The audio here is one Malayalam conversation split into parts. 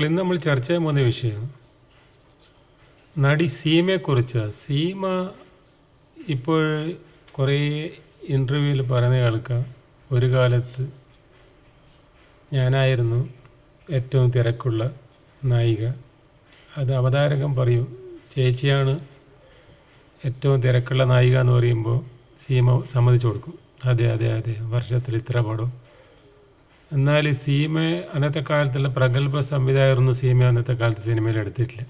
ഇന്ന് നമ്മൾ ചർച്ച ചെയ്യാൻ പോകുന്ന വിഷയം നടി സീമയെക്കുറിച്ച് സീമ ഇപ്പോൾ കുറേ ഇന്റർവ്യൂവിൽ പറയുന്ന കേൾക്കാം. ഒരു കാലത്ത് ഞാനായിരുന്നു ഏറ്റവും തിരക്കുള്ള നായിക. അത് അവതാരകം പറയും ചേച്ചിയാണ് ഏറ്റവും തിരക്കുള്ള നായിക എന്ന് പറയുമ്പോൾ സീമ സമ്മതിച്ചു കൊടുക്കും. അതെ അതെ അതെ വർഷത്തിൽ ഇത്ര പടം എന്നാൽ സീമ അന്നത്തെ കാലത്തുള്ള പ്രഗത്ഭ സംവിധായകരൊന്നും സീമ അന്നത്തെ കാലത്ത് സിനിമയിൽ എടുത്തിട്ടില്ല.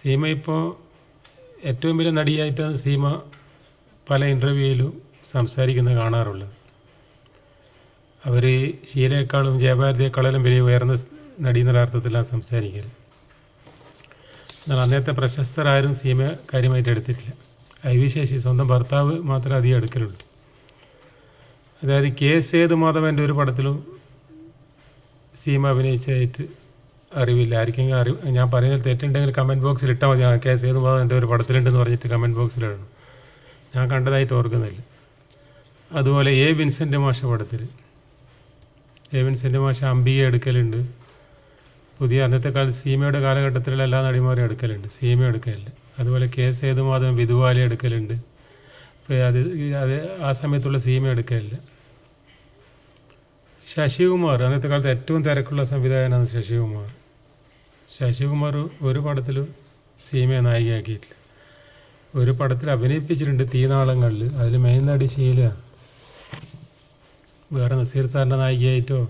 സീമ ഇപ്പോൾ ഏറ്റവും വലിയ നടിയായിട്ടാണ് സീമ പല ഇന്റർവ്യൂയിലും സംസാരിക്കുന്നത് കാണാറുള്ളത്. അവർ ഷീലയെക്കാളും ജയഭാരതിയെക്കാളും വലിയ ഉയർന്ന നടി എന്നുള്ള അർത്ഥത്തിലാണ് സംസാരിക്കൽ എന്നാൽ അന്നത്തെ പ്രശസ്തരാരും സീമ കാര്യമായിട്ട് എടുത്തിട്ടില്ല. ഐ വി ശേഷി സ്വന്തം ഭർത്താവ് മാത്രമേ അധികം എടുക്കലുള്ളൂ. അതായത് കെ സേതുമാധവന്റെ ഒരു പടത്തിലും സീമ അഭിനയിച്ചതായിട്ട് അറിവില്ല. ആർക്കെങ്കിലും അറിവ് ഞാൻ പറയുന്നത് തെറ്റുണ്ടെങ്കിൽ കമന്റ് ബോക്സിൽ ഇട്ടാൽ മതി. കെ സേതുമാധവന്റെ ഒരു പടത്തിലുണ്ടെന്ന് പറഞ്ഞിട്ട് കമന്റ് ബോക്സിലിടണം ഞാൻ കണ്ടതായിട്ട് ഓർക്കുന്നില്ല. അതുപോലെ എ വിൻസെന്റ് മാഷ പടത്തിൽ. എ വിൻസെന്റ് മാഷ അംബിക എടുക്കലുണ്ട്. പുതിയ അന്നത്തെ കാലത്ത് സീമയുടെ കാലഘട്ടത്തിലുള്ള എല്ലാ നടിമാരും എടുക്കലുണ്ട്. സീമ എടുക്കലില്ല. അതുപോലെ കെ സേതുമാധവൻ വിധുവാലി എടുക്കലുണ്ട്. അത് അത് ആ സമയത്തുള്ള സീമ എടുക്കലില്ല. ശശികുമാർ അന്നത്തെ കാലത്ത് ഏറ്റവും തിരക്കുള്ള സംവിധായകനാണ് ശശികുമാർ. ശശികുമാർ ഒരു പടത്തിലും സീമയെ നായികയാക്കിയിട്ടില്ല. ഒരു പടത്തിൽ അഭിനയിപ്പിച്ചിട്ടുണ്ട് തീനാളങ്ങളിൽ. അതിൽ മെയിൻ നടി ശീല വേറെ നസീർ സാറിന്റെ നായികയായിട്ടോ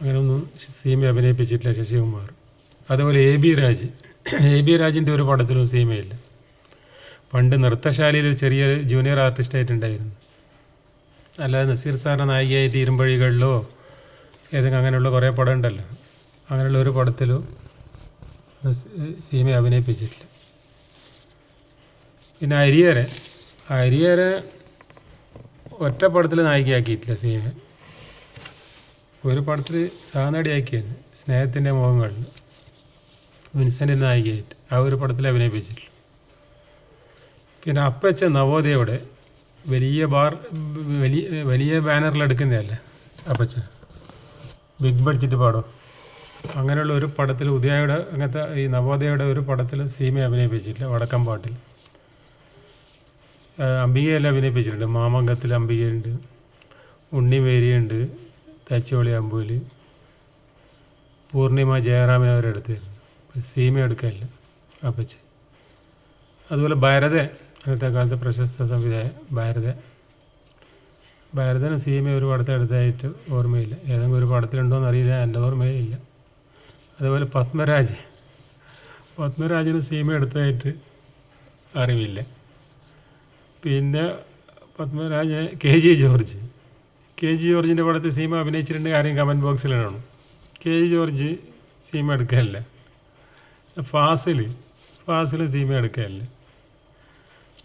അങ്ങനെയൊന്നും സീമ അഭിനയിപ്പിച്ചിട്ടില്ല ശശികുമാർ. അതുപോലെ A B Raj. A B രാജിന്റെ ഒരു പടത്തിലും സീമയില്ല. പണ്ട് നൃത്തശാലയിൽ ചെറിയ ജൂനിയർ ആർട്ടിസ്റ്റായിട്ടുണ്ടായിരുന്നു അല്ലാതെ നസീർ സാറിന്റെ തീരും വഴികളിലോ ഏതെങ്കിലും അങ്ങനെയുള്ള കുറേ പടം ഉണ്ടല്ലോ അങ്ങനെയുള്ള ഒരു പടത്തിലും സീമയെ അഭിനയിപ്പിച്ചിട്ടില്ല. പിന്നെ അരിയരെ. അരിയരെ ഒറ്റ പടത്തിൽ നായികയാക്കിയിട്ടില്ല സീമ ഒരു പടത്തിൽ സഹനടിയാക്കിയാണ് സ്നേഹത്തിന്റെ മുഖങ്ങളിൽ വിൻസെന്റ് നായികയായിട്ട് ആ ഒരു പടത്തിൽ അഭിനയിപ്പിച്ചിട്ടില്ല. പിന്നെ അപ്പച്ച നവോദയയുടെ വലിയ ബാർ വലിയ വലിയ ബാനറിൽ എടുക്കുന്നതല്ലേ അപ്പച്ച ബിഗ് ബഡ്ജറ്റ് പാടോ അങ്ങനെയുള്ള ഒരു പടത്തിൽ ഉദയയുടെ അങ്ങനത്തെ ഈ നവോദയയുടെ ഒരു പടത്തിൽ സീമ അഭിനയിപ്പിച്ചിട്ടില്ല വടക്കം പാട്ടിൽ. അംബികയെല്ലാം അഭിനയിപ്പിച്ചിട്ടുണ്ട്. മാമംഗത്തിൽ അംബികയുണ്ട് ഉണ്ണിമേരിയുണ്ട് തച്ചോളി അമ്പൂൽ പൂർണിമ ജയറാമിനെ അവരെടുത്തിരുന്നു സീമ എടുക്കാനില്ല അപ്പച്ച അതുപോലെ ഭാരത അന്നത്തെ കാലത്ത് പ്രശസ്ത സംവിധായകൻ ഭാരത ഭാരതന് സീമ ഒരു പടത്തെ എടുത്തായിട്ട് ഓർമ്മയില്ല. ഏതെങ്കിലും ഒരു പടത്തിലുണ്ടോയെന്ന് അറിയില്ല. എന്റെ ഓർമ്മയില്ല അതുപോലെ പത്മരാജ്. പത്മരാജന് സീമ എടുത്തതായിട്ട് അറിവില്ല. പിന്നെ Padmaraj K G George. K G ജോർജിന്റെ പടത്തിൽ സീമ അഭിനയിച്ചിട്ടുണ്ട് കാര്യം കമന്റ് ബോക്സിലിടണം കെ ജി ജോർജ് സീമ എടുക്കാനില്ല ഫാസിൽ ഫാസിൽ സീമ എടുക്കാനില്ല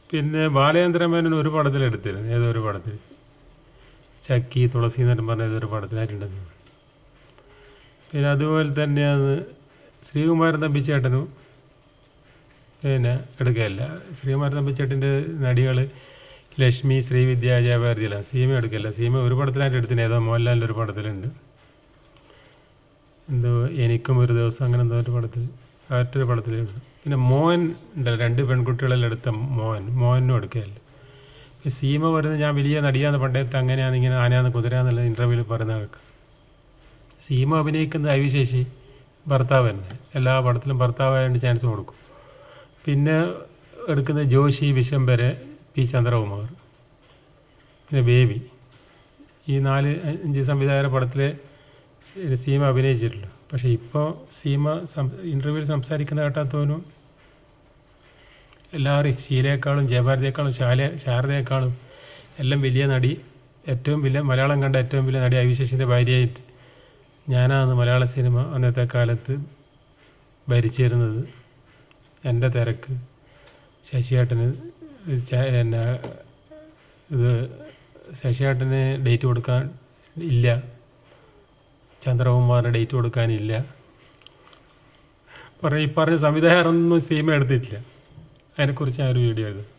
പിന്നെ ബാലചന്ദ്ര മേനോൻ ഒരു പടത്തിൽ എടുത്തിരുന്നു. ഏതോ ഒരു പടത്തിൽ. ചക്കി തുളസി എന്നും പറഞ്ഞ ഏതൊരു പടത്തിലായിട്ടുണ്ടെന്ന്. പിന്നെ അതുപോലെ തന്നെയാണ് ശ്രീകുമാരൻ തമ്പിച്ചേട്ടനും പിന്നെ എടുക്കുകയല്ല ശ്രീകുമാരൻ തമ്പിച്ചേട്ടന്റെ നടികൾ ലക്ഷ്മി ശ്രീവിദ്യ ജയഭാരതിയിലാണ് സീമ എടുക്കല്ല സീമ ഒരു പടത്തിലായിട്ട് എടുത്തിന് ഏതോ മോഹൻലാലിന്റെ ഒരു പടത്തിലുണ്ട്. എന്തോ എനിക്കും ഒരു ദിവസം അങ്ങനെ എന്തോ ഒരു പടത്തിൽ ആ ഒറ്റൊരു പടത്തിലുണ്ട് പിന്നെ മോഹൻ ഉണ്ടല്ലോ രണ്ട് പെൺകുട്ടികളെല്ലാം എടുത്ത മോഹൻ മോഹനും എടുക്കുകയല്ല ഈ സീമ പറയുന്നത് ഞാൻ വലിയ നടിയാന്ന് പണ്ടത്തെ അങ്ങനെയാണ് ഇങ്ങനെ ആനയാന്ന് കുതിരാന്നുള്ള ഇന്റർവ്യൂവിൽ പറയുന്ന കേൾക്കാം സീമ അഭിനയിക്കുന്നത് അവിശേഷി ഭർത്താവ് തന്നെ. എല്ലാ പടത്തിലും ഭർത്താവായതിന്റെ ചാൻസ് കൊടുക്കും. പിന്നെ എടുക്കുന്ന ജോഷി വിശംബര് പി ചന്ദ്രകുമാർ. പിന്നെ ബേബി. ഈ നാല് അഞ്ച് സംവിധായകരുടെ പടത്തിലെ സീമ അഭിനയിച്ചിട്ടുള്ളൂ പക്ഷേ ഇപ്പോൾ സീമ സം ഇന്റർവ്യൂവിൽ സംസാരിക്കുന്ന കേട്ടാത്തോനും എല്ലാവരെയും ഷീലയെക്കാളും ജയഭാരതിയേക്കാളും ശാല ശാരദയെക്കാളും എല്ലാം വലിയ നടി ഏറ്റവും വലിയ മലയാളം കണ്ട ഏറ്റവും വലിയ നടി അവിശേഷിന്റെ ഭാര്യയായിട്ട് ഞാനാണ് മലയാള സിനിമ അന്നത്തെ കാലത്ത് ഭരിച്ചിരുന്നത്. എന്റെ തിരക്ക് ശശിയേട്ടന് എന്നാ ഇത് ശശിയേട്ടന് ഡേറ്റ് കൊടുക്കാൻ ഇല്ല. ചന്ദ്രകുമാറിന് ഡേറ്റ് കൊടുക്കാനില്ല. പറയും ഈ പറഞ്ഞ സംവിധായകരൊന്നും സീമ എടുത്തിട്ടില്ല. അതിനെക്കുറിച്ച് ആ ഒരു വീഡിയോ എഴുതും